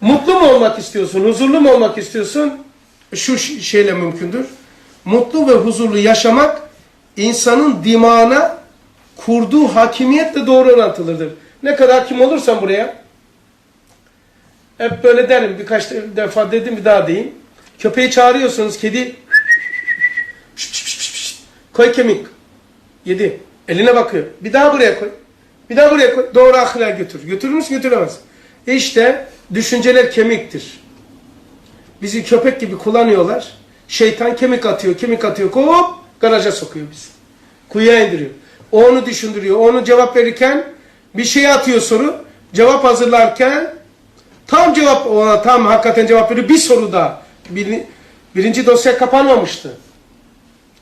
Mutlu mu olmak istiyorsun? Huzurlu mu olmak istiyorsun? Şu şeyle mümkündür. Mutlu ve huzurlu yaşamak insanın dimağına kurduğu hakimiyetle doğru orantılıdır. Ne kadar hakim olursan buraya hep böyle derim birkaç defa dedim bir daha diyeyim. Köpeği çağırıyorsunuz kedi koy kemik yedi eline bakıyor. Bir daha buraya koy. Bir daha buraya koy. Doğru ahlaka götür. Götürür müsün götüremez. İşte düşünceler kemiktir. Bizi köpek gibi kullanıyorlar. Şeytan kemik atıyor, kemik atıyor. Hop garaja sokuyor bizi. Kuyuya indiriyor. O onu düşündürüyor. O Onu cevap verirken bir şey atıyor soru. Cevap hazırlarken tam cevap ona tam hakikaten cevap veriyor. Bir soru daha. Bir- birinci dosya kapanmamıştı.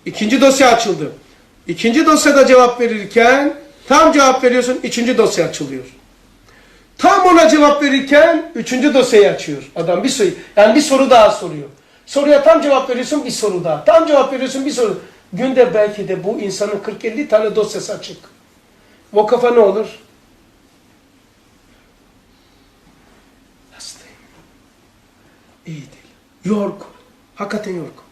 İkinci dosya açıldı. İkinci dosyada cevap verirken tam cevap veriyorsun. Üçüncü dosya açılıyor. Tam ona cevap verirken üçüncü dosyayı açıyor. Adam bir soru, yani bir soru daha soruyor. Soruya tam cevap veriyorsun bir soru daha. Tam cevap veriyorsun bir soru. Günde belki de bu insanın 40-50 tane dosyası açık. O kafa ne olur? Hastayım. İyi değil. Yorgun. Hakikaten yorgun.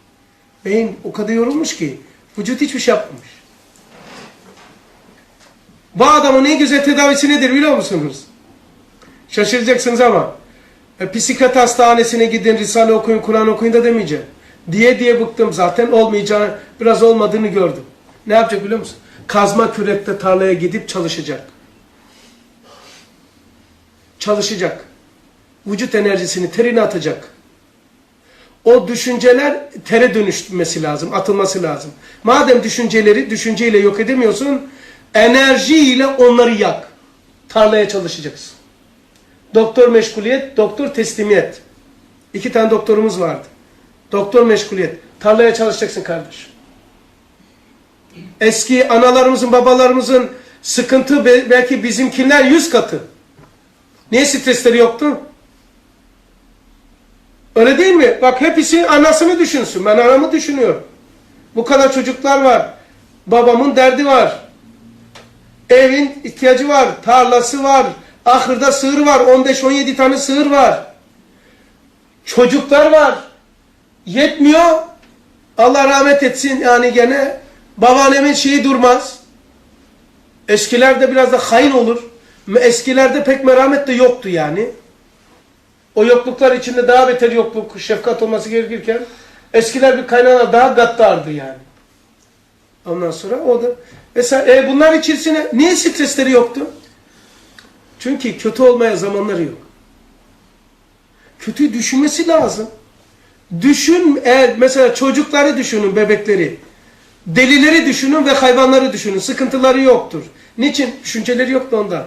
Beyin o kadar yorulmuş ki vücut hiçbir şey yapmamış. Bu adamın en güzel tedavisi nedir biliyor musunuz? Şaşıracaksınız ama e, psikiyatri hastanesine gidin, Risale okuyun, Kur'an okuyun da demeyeceğim. Diye diye bıktım zaten olmayacağını, biraz olmadığını gördüm. Ne yapacak biliyor musun? Kazma kürekte tarlaya gidip çalışacak. Çalışacak. Vücut enerjisini terine atacak. O düşünceler tere dönüşmesi lazım, atılması lazım. Madem düşünceleri düşünceyle yok edemiyorsun, enerjiyle onları yak. Tarlaya çalışacaksın. Doktor meşguliyet, doktor teslimiyet. İki tane doktorumuz vardı. Doktor meşguliyet. Tarlaya çalışacaksın kardeş. Eski analarımızın, babalarımızın sıkıntı be- belki bizimkiler yüz katı. Niye stresleri yoktu? Öyle değil mi? Bak hepsi anasını düşünsün. Ben anamı düşünüyorum. Bu kadar çocuklar var. Babamın derdi var. Evin ihtiyacı var. Tarlası var. Ahırda sığır var. 15-17 tane sığır var. Çocuklar var. Yetmiyor. Allah rahmet etsin yani gene. Babaannemin şeyi durmaz. Eskilerde biraz da hain olur. Eskilerde pek merhamet de yoktu yani. O yokluklar içinde daha beter yokluk, şefkat olması gerekirken eskiler bir kaynana daha gaddardı yani. Ondan sonra o da mesela e, bunlar içerisine niye stresleri yoktu? Çünkü kötü olmaya zamanları yok. Kötü düşünmesi lazım. Düşün, eğer mesela çocukları düşünün, bebekleri. Delileri düşünün ve hayvanları düşünün. Sıkıntıları yoktur. Niçin? Düşünceleri yoktu ondan.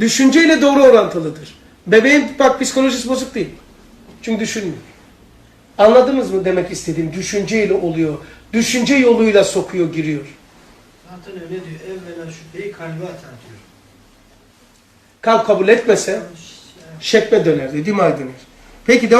Düşünceyle doğru orantılıdır. Bebeğin bak psikolojisi bozuk değil. Çünkü düşünmüyor. Anladınız mı demek istediğim? Düşünceyle oluyor. Düşünce yoluyla sokuyor, giriyor. Zaten öyle diyor. Evvela şüpheyi kalbe atar diyor. Kalp kabul etmese şekme döner, dimağ döner. Peki devam